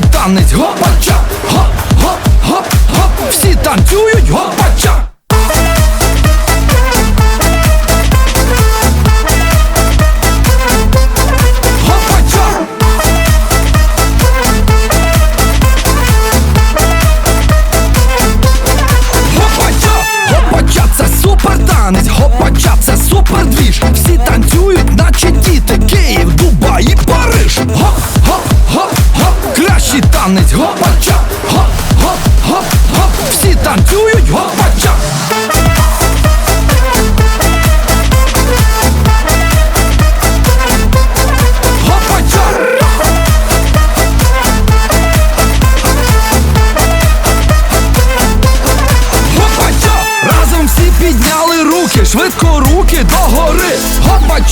танець, гопача, гоп, гоп, гоп, гоп, всі танцюють, гопача. Гопача. Це супер танець, гопача, це супер двіж. Всі танцюють, кращий танець, гопача, гоп, гоп, гоп, гоп, всі танцюють, гопача. Швидко руки догори. Гопача,